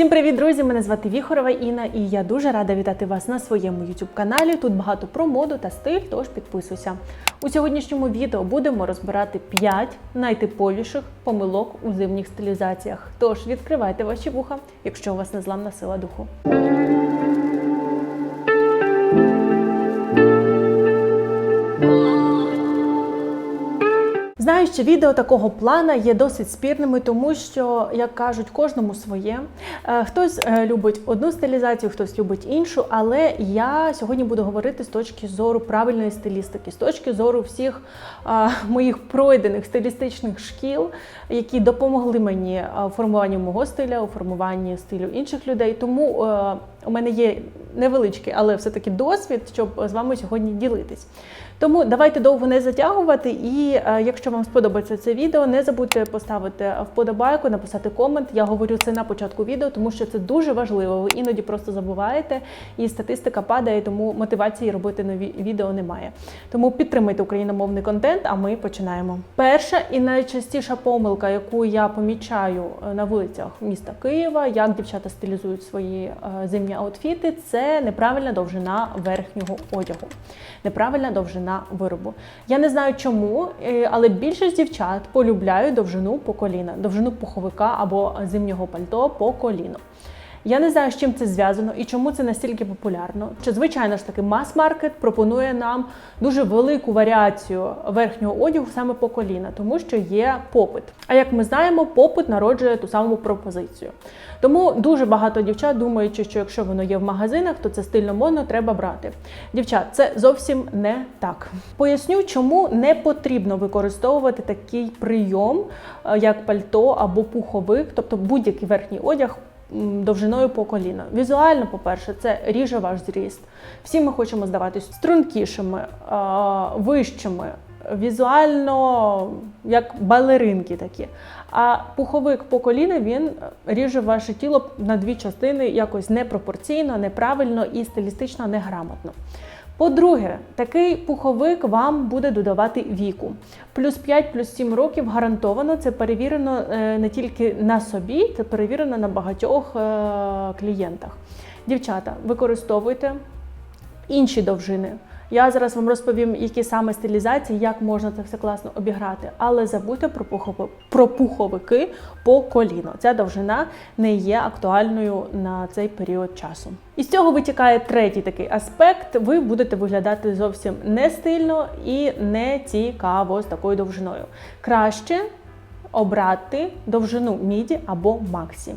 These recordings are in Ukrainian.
Всім привіт, друзі! Мене звати Віхорова Інна, і я дуже рада вітати вас на своєму youtube каналі. Тут багато про моду та стиль, тож підписуйся. У сьогоднішньому відео будемо розбирати 5 найтиповіших помилок у зимніх стилізаціях. Тож відкривайте ваші вуха, якщо у вас незламна сила духу. Знаю, що відео такого плана є досить спірними, тому що, як кажуть, кожному своє. Е, Хтось е, любить одну стилізацію, хтось любить іншу. Але я сьогодні буду говорити з точки зору правильної стилістики, з точки зору всіх е, моїх пройдених стилістичних шкіл, які допомогли мені у формуванні мого стиля, у формуванні стилю інших людей. Тому у мене є невеличкий, але все-таки досвід, щоб з вами сьогодні ділитись. Тому давайте довго не затягувати. І е, якщо вам сподобається це відео, не забудьте поставити вподобайку, написати комент. Я говорю це на початку відео, тому що це дуже важливо. Ви іноді просто забуваєте, і статистика падає, тому мотивації робити нові відео немає. Тому підтримуйте україномовний контент, а ми починаємо. Перша і найчастіша помилка, яку я помічаю е, на вулицях міста Києва, як дівчата стилізують свої е, зимні аутфіти, це неправильна довжина верхнього одягу, неправильна довжина виробу. Я не знаю чому, е, але більшість дівчат полюбляють довжину по коліна, довжину пуховика або зимнього пальто по коліну. Я не знаю, з чим це зв'язано і чому це настільки популярно. Чи звичайно ж таки мас-маркет пропонує нам дуже велику варіацію верхнього одягу саме по коліна, тому що є попит. А як ми знаємо, попит народжує ту саму пропозицію. Тому дуже багато дівчат думаючи, що якщо воно є в магазинах, то це стильно модно, треба брати. Дівчат, це зовсім не так. Поясню, чому не потрібно використовувати такий прийом, е, як пальто або пуховик, тобто будь-який верхній одяг довжиною по коліна. Візуально, по-перше, це ріже ваш зріст. Всі ми хочемо здаватись стрункішими, вищими, візуально як балеринки такі. А пуховик по коліна він ріже ваше тіло на дві частини якось непропорційно, неправильно і стилістично неграмотно. По-друге, такий пуховик вам буде додавати віку. Плюс 5, плюс 7 років гарантовано. Це перевірено е, не тільки на собі, це перевірено на багатьох е, клієнтах. Дівчата, використовуйте інші довжини. Я зараз вам розповім, які саме стилізації, як можна це все класно обіграти. Але забудьте про, пухови, про пуховики по коліно. Ця довжина не є актуальною на цей період часу. І з цього витікає третій такий аспект. Ви будете виглядати зовсім не стильно і не цікаво з такою довжиною. Краще обрати довжину міді або максі.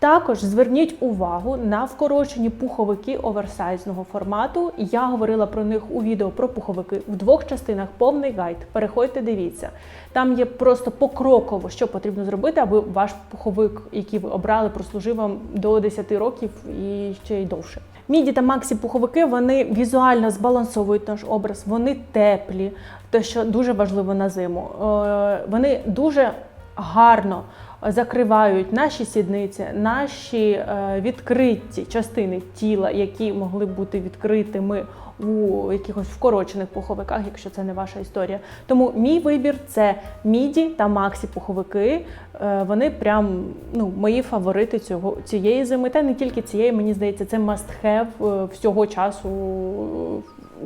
Також зверніть увагу на вкорочені пуховики оверсайзного формату. Я говорила про них у відео про пуховики в двох частинах. Повний гайд. Переходьте, дивіться. Там є просто покроково, що потрібно зробити, аби ваш пуховик, який ви обрали, прослужив вам до 10 років і ще й довше. Міді та максі пуховики вони візуально збалансовують наш образ, вони теплі, те, що дуже важливо на зиму. Е, Вони дуже гарно закривають наші сідниці, наші е, відкриті частини тіла, які могли бути відкритими у якихось вкорочених пуховиках, якщо це не ваша історія. Тому мій вибір це міді та максі пуховики. Е, Вони прям ну, мої фаворити цього цієї зими. Та не тільки цієї, мені здається, це must have е, всього часу,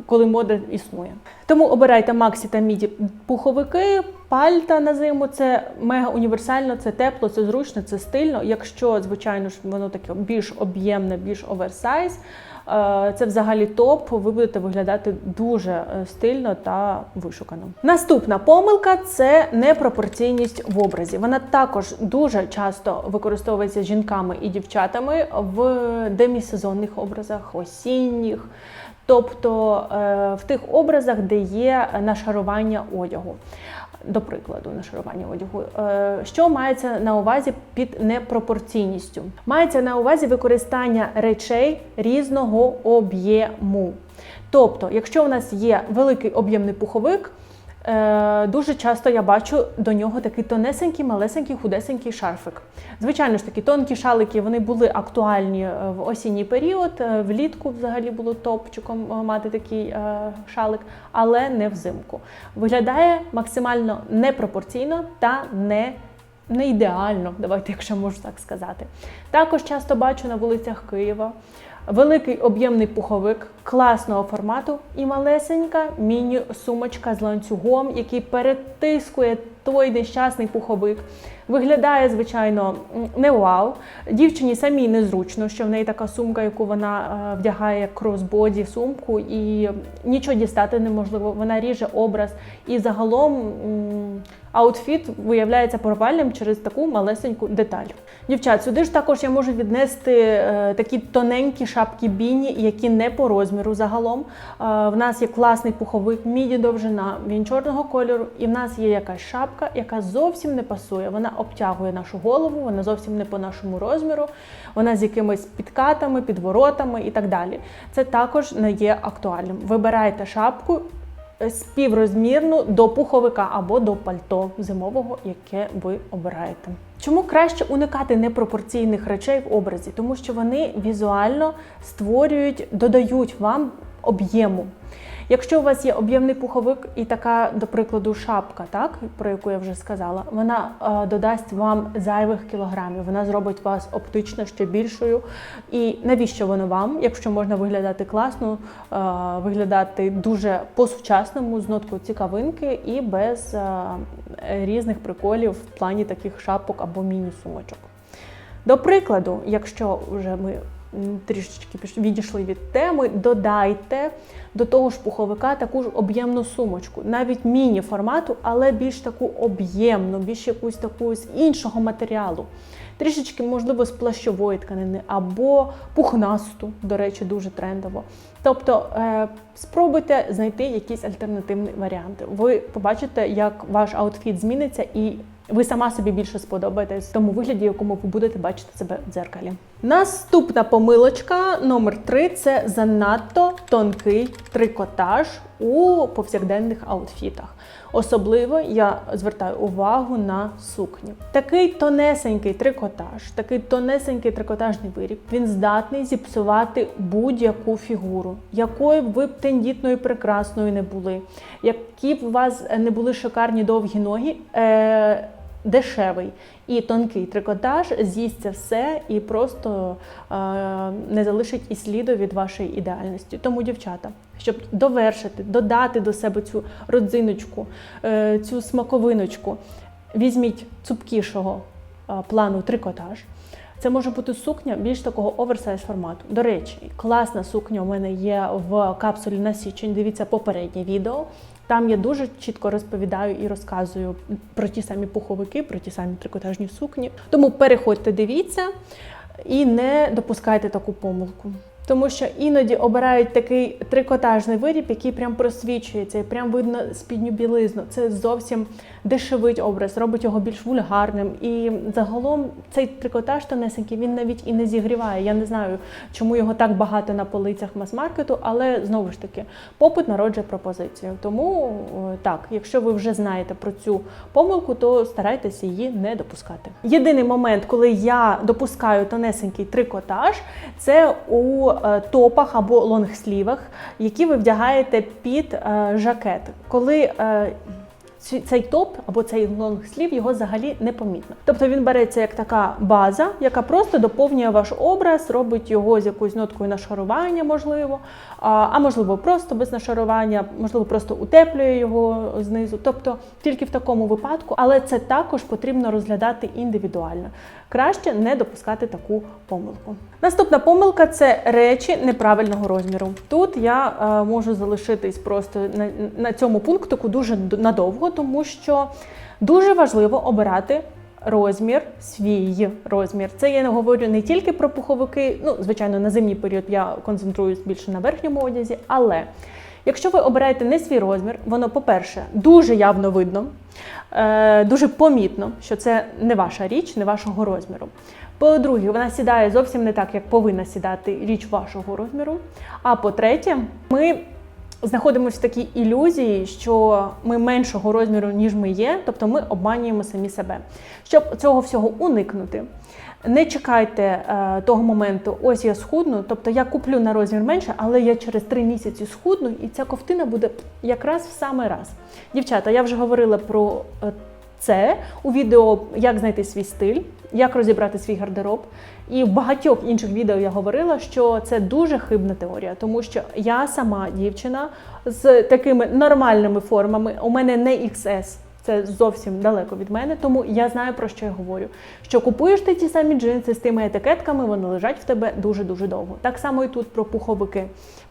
коли мода існує. Тому обирайте максі та міді пуховики, пальта на зиму. Це мега універсально, це тепло, це зручно, це стильно. Якщо, звичайно ж, воно таке більш об'ємне, більш оверсайз. е, Це взагалі топ. Ви будете виглядати дуже е, стильно та вишукано. Наступна помилка це непропорційність в образі. Вона також дуже часто використовується жінками і дівчатами в демісезонних образах, осінніх. Тобто е, в тих образах, де є нашарування одягу. До прикладу, нашарування одягу. Е, Що мається на увазі під непропорційністю? Мається на увазі використання речей різного об'єму. Тобто, якщо у нас є великий об'ємний пуховик, Е, Дуже часто я бачу до нього такий тонесенький, малесенький, худесенький шарфик. Звичайно ж таки, тонкі шалики вони були актуальні е, в осінній період. е, Влітку взагалі було топчиком е, мати такий е, шалик, але не взимку. Виглядає максимально непропорційно та не не ідеально, давайте, якщо можу так сказати. Також часто бачу на вулицях Києва великий об'ємний пуховик класного формату і малесенька міні-сумочка з ланцюгом, який перетискує той нещасний пуховик. Виглядає, звичайно, не вау. Дівчині самій незручно, що в неї така сумка, яку вона е, вдягає як кросбоді сумку, і нічого дістати неможливо. Вона ріже образ. І загалом аутфіт виявляється провальним через таку малесеньку деталь. Дівчат, сюди ж також я можу віднести е, такі тоненькі шапки біні, які не по розміру загалом. Е, в нас є класний пуховик, міді довжина, він чорного кольору, і в нас є якась шапка, яка зовсім не пасує. Вона обтягує нашу голову, вона зовсім не по нашому розміру, вона з якимись підкатами, підворотами і так далі. Це також не є актуальним. Вибирайте шапку співрозмірну до пуховика або до пальто зимового, яке ви обираєте. Чому краще уникати непропорційних речей в образі? Тому що вони візуально створюють, додають вам об'єму. Якщо у вас є об'ємний пуховик і така, до прикладу, шапка, так про яку я вже сказала, вона е, додасть вам зайвих кілограмів, вона зробить вас оптично ще більшою. І навіщо воно вам, якщо можна виглядати класно, е, виглядати дуже по-сучасному, з ноткою цікавинки і без е, різних приколів в плані таких шапок або міні-сумочок. До прикладу, якщо вже ми трішечки відійшли від теми, додайте до того ж пуховика таку ж об'ємну сумочку, навіть міні-формату, але більш таку об'ємну, більш якусь таку з іншого матеріалу. Трішечки, можливо, з плащової тканини або пухнасту, до речі, дуже трендово. Тобто е, спробуйте знайти якісь альтернативні варіанти. Ви побачите, як ваш аутфіт зміниться, і ви сама собі більше сподобаєтесь в тому вигляді, якому ви будете бачити себе в дзеркалі. Наступна помилочка номер 3 це занадто тонкий трикотаж у повсякденних аутфітах. Особливо я звертаю увагу на сукні. Такий тонесенький трикотаж, такий тонесенький трикотажний виріб, він здатний зіпсувати будь-яку фігуру, якою б ви б тендітною прекрасною не були, які б у вас не були шикарні довгі ноги. Е- Дешевий і тонкий трикотаж з'їсть все і просто е, не залишить і сліду від вашої ідеальності. Тому, дівчата, щоб довершити, додати до себе цю родзиночку, е, цю смаковиночку, візьміть цупкішого е, плану трикотаж. Це може бути сукня більш такого оверсайз формату. До речі, класна сукня у мене є в капсулі на січень. Дивіться попереднє відео. Там я дуже чітко розповідаю і розказую про ті самі пуховики, про ті самі трикотажні сукні. Тому переходьте, дивіться і не допускайте таку помилку. Тому що іноді обирають такий трикотажний виріб, який прям просвічується, і прям видно спідню білизну. Це зовсім дешевить образ, робить його більш вульгарним. І загалом цей трикотаж тонесенький, він навіть і не зігріває. Я не знаю, чому його так багато на полицях мас-маркету, але знову ж таки, попит народжує пропозицію. Тому е, так, якщо ви вже знаєте про цю помилку, то старайтеся її не допускати. Єдиний момент, коли я допускаю тонесенький трикотаж, це у е, топах або лонгслівах, які ви вдягаєте під е, жакет. Коли цей топ або цей лонгслів його взагалі не помітно. Тобто він береться як така база, яка просто доповнює ваш образ, робить його з якоюсь ноткою нашарування, можливо, а можливо, просто без нашарування, можливо, просто утеплює його знизу. Тобто тільки в такому випадку, але це також потрібно розглядати індивідуально. Краще не допускати таку помилку. Наступна помилка це речі неправильного розміру. Тут я е, можу залишитись просто на, на цьому пунктику дуже надовго, тому що дуже важливо обирати. Розмір, свій розмір. Це я не говорю не тільки про пуховики. Ну, звичайно, на зимній період я концентруюсь більше на верхньому одязі, але якщо ви обираєте не свій розмір, воно, по-перше, дуже явно видно, е, дуже помітно, що це не ваша річ, не вашого розміру. По-друге, вона сідає зовсім не так, як повинна сідати річ вашого розміру. А по-третє, ми знаходимося в такій ілюзії, що ми меншого розміру, ніж ми є, тобто ми обманюємо самі себе. Щоб цього всього уникнути, не чекайте е, того моменту, ось я схудну, тобто я куплю на розмір менше, але я через три місяці схудну, і ця ковтина буде якраз в самий раз. Дівчата, я вже говорила про. Це у відео Як знайти свій стиль, як розібрати свій гардероб. І в багатьох інших відео я говорила, що це дуже хибна теорія, тому що я сама дівчина з такими нормальними формами. У мене не XS, це зовсім далеко від мене, тому я знаю про що я говорю. Що купуєш ти ті самі джинси з тими етикетками, вони лежать в тебе дуже дуже довго. Так само і тут про пуховики.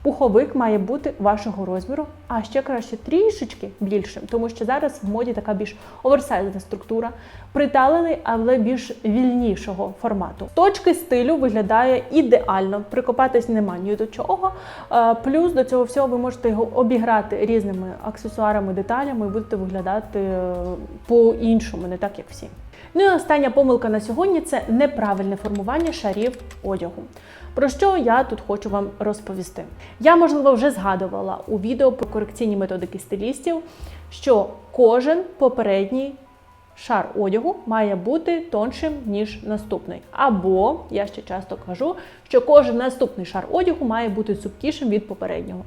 Пуховик має бути вашого розміру, а ще краще трішечки більшим, тому що зараз в моді така більш оверсайзна структура, приталений, але більш вільнішого формату. Точки стилю виглядає ідеально, прикопатись нема ні до чого. Е, Плюс до цього всього ви можете його обіграти різними аксесуарами, деталями і будете виглядати по-іншому, не так як всі. Ну і остання помилка на сьогодні це неправильне формування шарів одягу. Про що я тут хочу вам розповісти? Я, можливо, вже згадувала у відео про корекційні методики стилістів, що кожен попередній шар одягу має бути тоншим, ніж наступний. Або я ще часто кажу, що кожен наступний шар одягу має бути цупкішим від попереднього.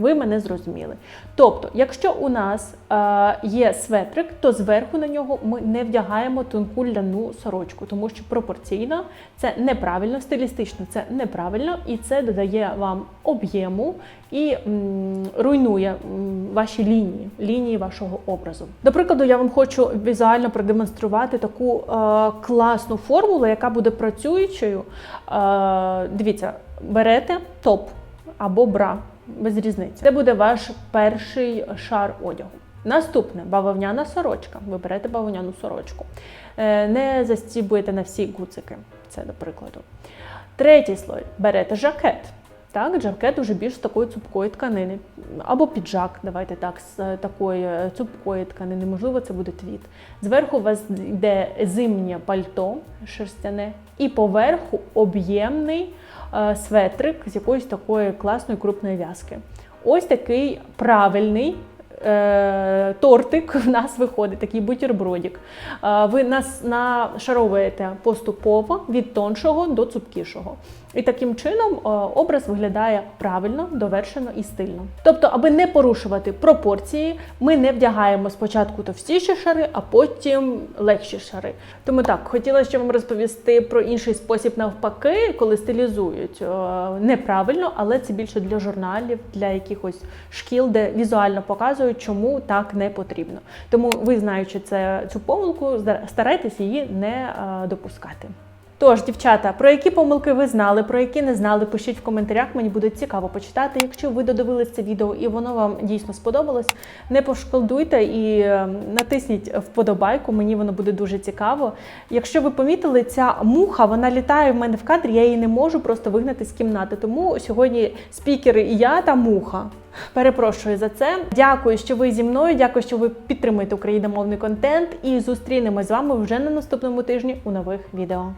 Ви мене зрозуміли. Тобто, якщо у нас е, є светрик, то зверху на нього ми не вдягаємо тонку ляну сорочку, тому що пропорційно це неправильно, стилістично це неправильно, і це додає вам об'єму і м, руйнує м, ваші лінії, лінії вашого образу. До прикладу, я вам хочу візуально продемонструвати таку е, класну формулу, яка буде працюючою. Е, дивіться, берете топ або бра без різниці. Це буде ваш перший шар одягу. Наступне бавовняна сорочка. Ви берете бавовняну сорочку. Е, Не застібуєте на всі гуцики. Це до прикладу. Третій слой берете жакет. Так, жакет уже більш з такої цупкої тканини. Або піджак, давайте так, з такої е, цупкої тканини, можливо, це буде твіт. Зверху у вас йде зимнє пальто шерстяне, і поверху об'ємний е, светрик з якоїсь такої класної крупної в'язки. Ось такий правильний. е, Тортик в нас виходить, такий бутербродик. Е, Ви нас нашаровуєте поступово від тоншого до цупкішого. І таким чином е, образ виглядає правильно, довершено і стильно. Тобто, аби не порушувати пропорції, ми не вдягаємо спочатку товстіші шари, а потім легші шари. Тому так, хотіла ще вам розповісти про інший спосіб навпаки, коли стилізують е, неправильно, але це більше для журналів, для якихось шкіл, де візуально показують, чому так не потрібно. Тому ви, знаючи це цю помилку, старайтесь її не е, допускати. Тож, дівчата, про які помилки ви знали, про які не знали, пишіть в коментарях, мені буде цікаво почитати. Якщо ви додивились це відео і воно вам дійсно сподобалось, не пошкодуйте і е, натисніть вподобайку, мені воно буде дуже цікаво. Якщо ви помітили, ця муха вона літає в мене в кадрі, я її не можу просто вигнати з кімнати. Тому сьогодні спікери і я та муха. Перепрошую за це. Дякую, що ви зі мною. Дякую, що ви підтримуєте україномовний контент. І зустрінемось з вами вже на наступному тижні у нових відео.